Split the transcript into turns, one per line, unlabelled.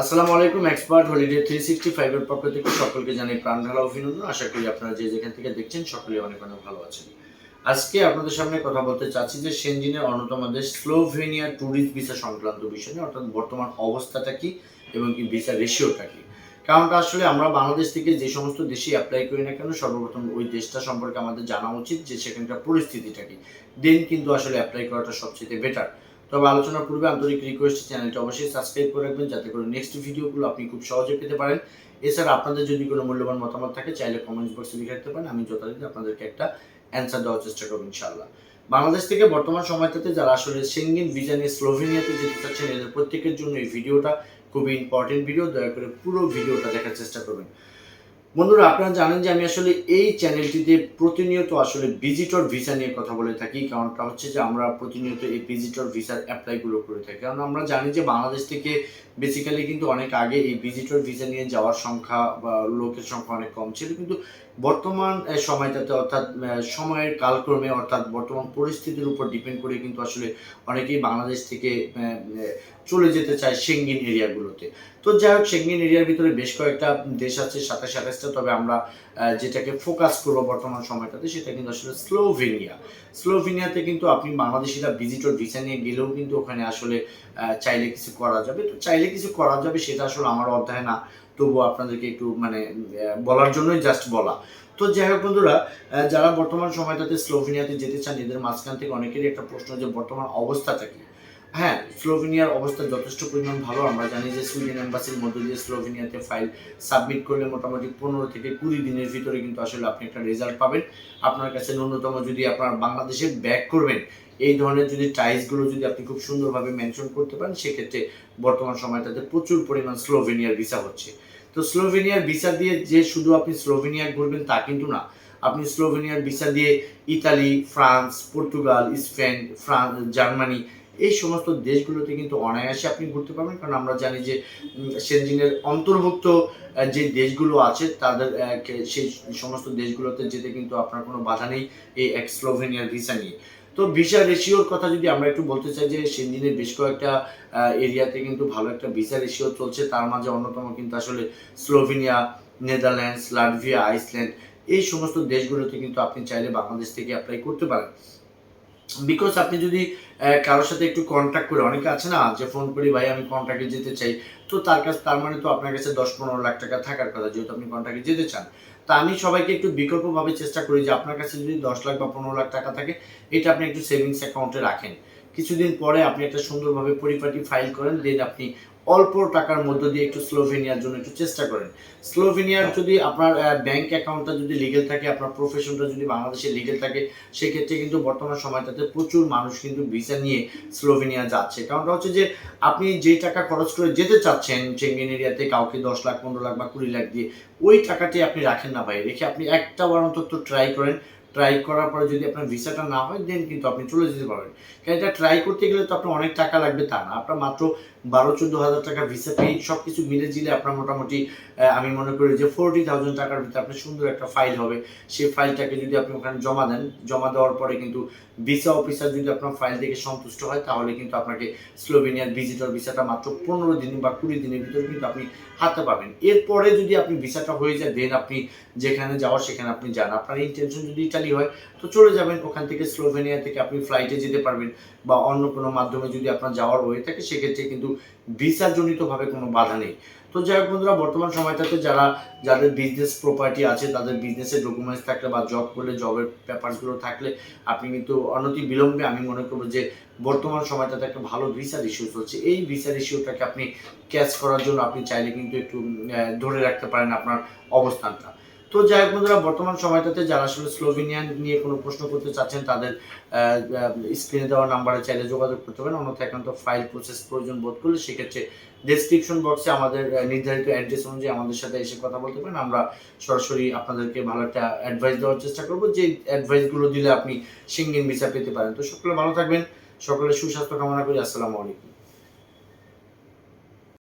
আসসালামু আলাইকুম expert holiday three sixty ফাইভের পক্ষ থেকে সকলকে জানাই প্রাণ ঢালা অভিনন্দন। আশা করি আপনারা যে যেখান থেকে দেখছেন সকলে অনেক অনেক ভালো আছেন। আজকে আপনাদের সামনে কথা বলতে চাচ্ছি যে সেনজিনের অন্যতম দেশ স্লোভেনিয়া ট্যুরিস্ট ভিসা সংক্রান্ত বিষয় নিয়ে, অর্থাৎ বর্তমান অবস্থাটা কি এবং কি ভিসা রেশিওটা কি? কারণটা আসলে আমরা বাংলাদেশ থেকে যে সমস্ত দেশে অ্যাপ্লাই করি না কেন, সর্বপ্রথম ওই দেশটা সম্পর্কে আমাদের জানা উচিত যে সেখানকার পরিস্থিতিটা কি। দেন কিন্তু আসলে অ্যাপ্লাই করাটা সবচেয়ে বেটার তবে আলোচনার পূর্বে আন্তরিক রিকোয়েস্ট চ্যানেলটা অবশ্যই সাবস্ক্রাইব করে রাখবেন, যাতে করে নেক্সট ভিডিওগুলো আপনি খুব সহজে পেতে পারেন। এছাড়া আপনাদের যদি কোনো মূল্যবান মতামত থাকে, চাইলে কমেন্টস বক্সে লিখে রাখতে পারেন। আমি যথারীতি আপনাদেরকে একটা অ্যান্সার দেওয়ার চেষ্টা করব, ইনশাআল্লাহ। বাংলাদেশ থেকে বর্তমান সময়টাতে যারা আসলে সেঙ্গিন ভিজা নিয়ে স্লোভেনিয়াতে যেতে চাচ্ছেন, এদের প্রত্যেকের জন্য এই ভিডিওটা খুবই ইম্পর্টেন্ট ভিডিও দয়া করে পুরো ভিডিওটা দেখার চেষ্টা করবেন। বন্ধুরা, আপনারা জানেন যে আমি আসলে এই চ্যানেলটিতে প্রতিনিয়ত আসলে ভিজিটর ভিসা নিয়ে কথা বলে থাকি। কারণটা হচ্ছে যে আমরা প্রতিনিয়ত এই ভিজিটর ভিসার অ্যাপ্লাইগুলো করে থাকি। কারণ আমরা জানি যে বাংলাদেশ থেকে বেসিক্যালি কিন্তু অনেক আগে এই ভিজিটর ভিসা নিয়ে যাওয়ার সংখ্যা বা লোকের সংখ্যা অনেক কম ছিল। কিন্তু বর্তমান সময়টাতে অর্থাৎ সময়ের কালক্রমে অর্থাৎ বর্তমান পরিস্থিতির উপর ডিপেন্ড করে কিন্তু আসলে অনেকেই বাংলাদেশ থেকে চলে যেতে চায় সেঙ্গিন এরিয়াগুলোতে তো যাই হোক সেঙ্গিন এরিয়ার ভিতরে বেশ কয়েকটা দেশ আছে সাতাশ আঠাশটা তবে আমরা যেটাকে ফোকাস করব বর্তমান সময়টাতে সেটা কিন্তু আসলে স্লোভেনিয়া স্লোভেনিয়াতে কিন্তু আপনি বাংলাদেশিরা ভিজিটর ভিসা নিয়ে গেলেও কিন্তু ওখানে আসলে চাইলে কিছু করা যাবে। তো চাইলে কিছু করা যাবে সেটা আসলে আমার অধ্যায় না, তবুও আপনাদেরকে একটু মানে বলার জন্যই জাস্ট বলা। তো যাই হোক বন্ধুরা যারা বর্তমান সময়টাতে স্লোভেনিয়াতে যেতে চান, এদের মাঝখান থেকে অনেকেরই একটা প্রশ্ন যে বর্তমান অবস্থাটা কি? হ্যাঁ স্লোভেনিয়ার অবস্থা যথেষ্ট পরিমাণ ভালো। আমরা জানি যে সুইডেন এম্বাসির মধ্য দিয়ে স্লোভেনিয়াতে ফাইল সাবমিট করলে মোটামুটি পনেরো থেকে কুড়ি দিনের ভিতরে কিন্তু আসলে আপনি একটা রেজাল্ট পাবেন। আপনার কাছে ন্যূনতম যদি আপনার বাংলাদেশে ব্যাক করবেন, এই ধরনের যদি টাইসগুলো যদি আপনি খুব সুন্দরভাবে মেনশন করতে পারেন, সেক্ষেত্রে বর্তমান সময়টাতে প্রচুর পরিমাণ স্লোভেনিয়ার ভিসা হচ্ছে। তো স্লোভেনিয়ার ভিসা দিয়ে যে শুধু আপনি স্লোভেনিয়া ঘুরবেন তা কিন্তু না। আপনি স্লোভেনিয়ার ভিসা দিয়ে Italy, France, Portugal, Spain, France, Germany এই সমস্ত দেশগুলোতে কিন্তু অনায়াসে আপনি ঘুরতে পারবেন, কারণ আমরা জানি যে সেনজিনের অন্তর্ভুক্ত যে দেশগুলো আছে, তাদের সেই সমস্ত দেশগুলোতে যেতে কিন্তু আপনার কোনো বাধা নেই এই এক স্লোভেনিয়ার ভিসা নিয়ে। তো ভিসা রেশিওর কথা যদি আমরা একটু বলতে চাই যে সেনজিনের বেশ কয়েকটা এরিয়াতে কিন্তু ভালো একটা ভিসা রেশিও চলছে, তার মাঝে অন্যতম কিন্তু আসলে স্লোভেনিয়া, নেদারল্যান্ডস, লাটভিয়া, আইসল্যান্ড, এই সমস্ত দেশগুলোতে কিন্তু আপনি চাইলে বাংলাদেশ থেকে অ্যাপ্লাই করতে পারেন। বিকজ আপনি যদি কারোর সাথে একটু কন্ট্যাক্ট করে, অনেকে আছে না, যে ফোন করি, ভাই, আমি কন্ট্যাক্টে যেতে চাই। তো তার কাছে, তার মানে তো আপনার কাছে দশ পনেরো লাখ টাকা থাকার কথা, যেহেতু আপনি কন্ট্যাক্টে যেতে চান। তা আমি সবাইকে একটু বিকল্পভাবে চেষ্টা করি যে, আপনার কাছে যদি দশ লাখ বা পনেরো লাখ টাকা থাকে, এটা আপনি একটু সেভিংস অ্যাকাউন্টে রাখেন। কিছুদিন পরে আপনি একটা সুন্দরভাবে পরিপাটি ফাইল করেন দেন আপনি অল্প টাকার মধ্য দিয়ে একটু স্লোভেনিয়ার জন্য একটু চেষ্টা করেন। স্লোভেনিয়ার যদি আপনার ব্যাংক অ্যাকাউন্টটা যদি লিগেল থাকে আপনার প্রফেশনটা যদি বাংলাদেশে লিগেল থাকে সেক্ষেত্রে কিন্তু বর্তমান সময়টাতে প্রচুর মানুষ কিন্তু ভিসা নিয়ে স্লোভেনিয়া যাচ্ছে। কারণটা হচ্ছে যে আপনি যেই টাকা খরচ করে যেতে চাচ্ছেন চেঙ্গেন এরিয়াতে কাউকে দশ লাখ পনেরো লাখ বা কুড়ি লাখ দিয়ে ওই টাকাটি আপনি রাখেন না ভাই। রেখে আপনি একটা বার অন্তত ট্রাই করেন ট্রাই করার পরে যদি আপনার ভিসাটা না হয় দেন কিন্তু আপনি চলে যেতে পারবেন। কারণ এটা ট্রাই করতে গেলে তো আপনার অনেক টাকা লাগবে তা না। আপনার মাত্র বারো, চোদ্দ হাজার টাকা ভিসা পেয়ে সব কিছু মিলে জিলে আপনার মোটামুটি আমি মনে করি যে ফোরটি থাউজেন্ড টাকার ভিতরে আপনার সুন্দর একটা ফাইল হবে। সেই ফাইলটাকে যদি আপনি ওখানে জমা দেন, জমা দেওয়ার পরে কিন্তু ভিসা অফিসার যদি আপনার ফাইল দেখে সন্তুষ্ট হয়, তাহলে কিন্তু আপনাকে স্লোভেনিয়ার ভিজিটর ভিসাটা মাত্র পনেরো দিন বা কুড়ি দিনের ভিতরে কিন্তু আপনি হাতে পাবেন। এরপরে যদি আপনি ভিসাটা হয়ে যায় দেন আপনি যেখানে যাওয়ার সেখানে আপনি যান। আপনার ইন্টেনশন যদি ইটালি হয়, তো চলে যাবেন। ওখান থেকে স্লোভেনিয়া থেকে আপনি ফ্লাইটে যেতে পারবেন বা অন্য কোনো মাধ্যমে যদি আপনার যাওয়ার হয়ে থাকে, সেক্ষেত্রে কিন্তু ভিসা জনিতভাবে কোনো বাধা নেই। তো যাই হোক বন্ধুরা, বর্তমান সময়টাতে যারা, যাদের বিজনেস প্রপার্টি আছে, তাদের বিজনেসের ডকুমেন্টস থাকলে বা জব করলে জবের পেপারসগুলো থাকলে আপনি কিন্তু অনতি বিলম্বে আমি মনে করব যে বর্তমান সময়টাতে একটা ভালো ভিসার ইস্যু চলছে। এই ভিসার ইস্যুটাকে আপনি ক্যাচ করার জন্য আপনি চাইলে কিন্তু একটু ধরে রাখতে পারেন আপনার অবস্থানটা। তো যাই হোক বন্ধুরা, বর্তমান সময়টাতে যারা আসলে স্লোভেনিয়ান নিয়ে কোনো প্রশ্ন করতে চাচ্ছেন, তাদের স্ক্রিনে দেওয়া নাম্বারে চাইলে যোগাযোগ করতে পারেন। অন্যথায় একান্ত ফাইল প্রসেস প্রয়োজন বোধ করলে সেক্ষেত্রে ডেসক্রিপশন বক্সে আমাদের নির্ধারিত অ্যাড্রেস অনুযায়ী আমাদের সাথে এসে কথা বলতে পারেন। আমরা সরাসরি আপনাদেরকে ভালো একটা অ্যাডভাইস দেওয়ার চেষ্টা করব। যে অ্যাডভাইসগুলো দিলে আপনি সিঙ্গিন ভিসা পেতে পারেন। তো সকলে ভালো থাকবেন। সকলে সুস্বাস্থ্য কামনা করি। আসসালামু আলাইকুম।